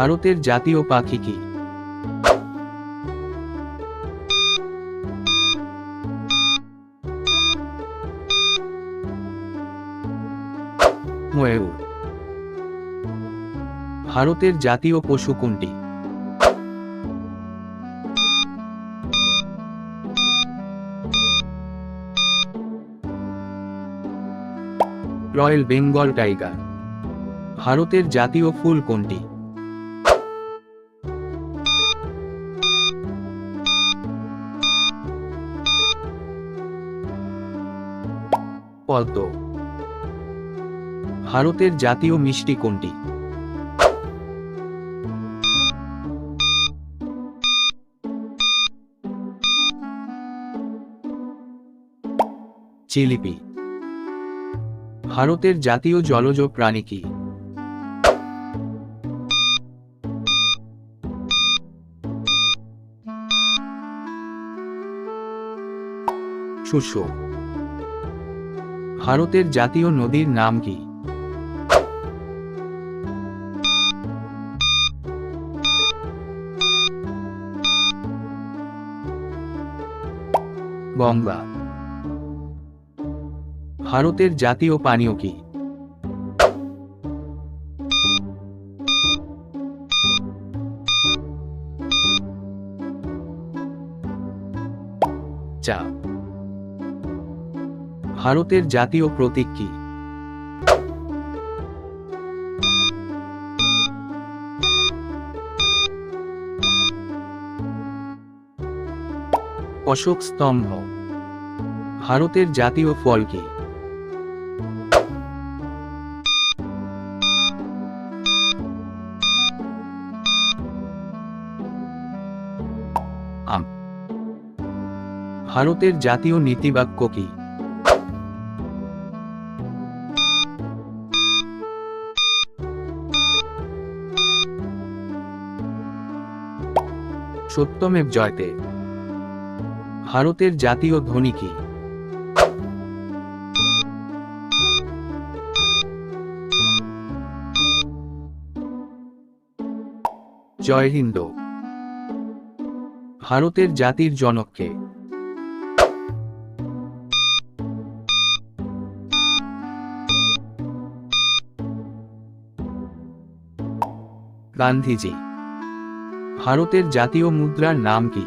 ভারতের জাতীয় পাখি কি? ময়ূর ভারতের জাতীয় পশু কোনটি? Royal Bengal tiger. ভারতের জাতীয় ফুল কোনটি? ভারতের জাতীয় মিষ্টি কোনটি? জিলিপি ভারতের জাতীয় জলজ প্রাণী কি? শুষ্ক। ভারতের জাতীয় নদীর নাম কি? গঙ্গা। ভারতের জাতীয় পানীয় কি? চা। ভারতের জাতীয় প্রতীক কি? অশোক স্তম্ভ। ভারতের জাতীয় ফল কি? ভারতের জাতীয় নীতিবাক্য কি? সত্যমেব জয়তে। ভারতের জাতীয় ধ্বনি কি? জয় হিন্দ। ভারতের জাতির জনককে গান্ধীজি। ভারতের জাতীয় মুদ্রার নাম কি?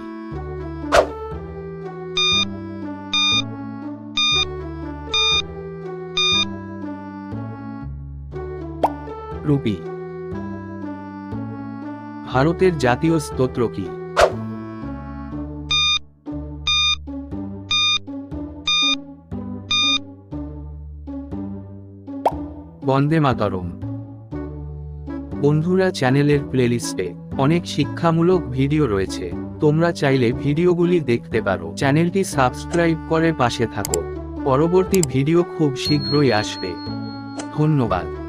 রুপি। ভারতের জাতীয় স্তোত্র কি? বন্দে মাতরম। বন্ধুরা চ্যানেলের প্লেলিস্টে অনেক শিক্ষামূলক ভিডিও রয়েছে। তোমরা চাইলে ভিডিওগুলি দেখতে পারো। চ্যানেলটি সাবস্ক্রাইব করে পাশে থাকো। পরবর্তী ভিডিও খুব শীঘ্রই আসবে। ধন্যবাদ।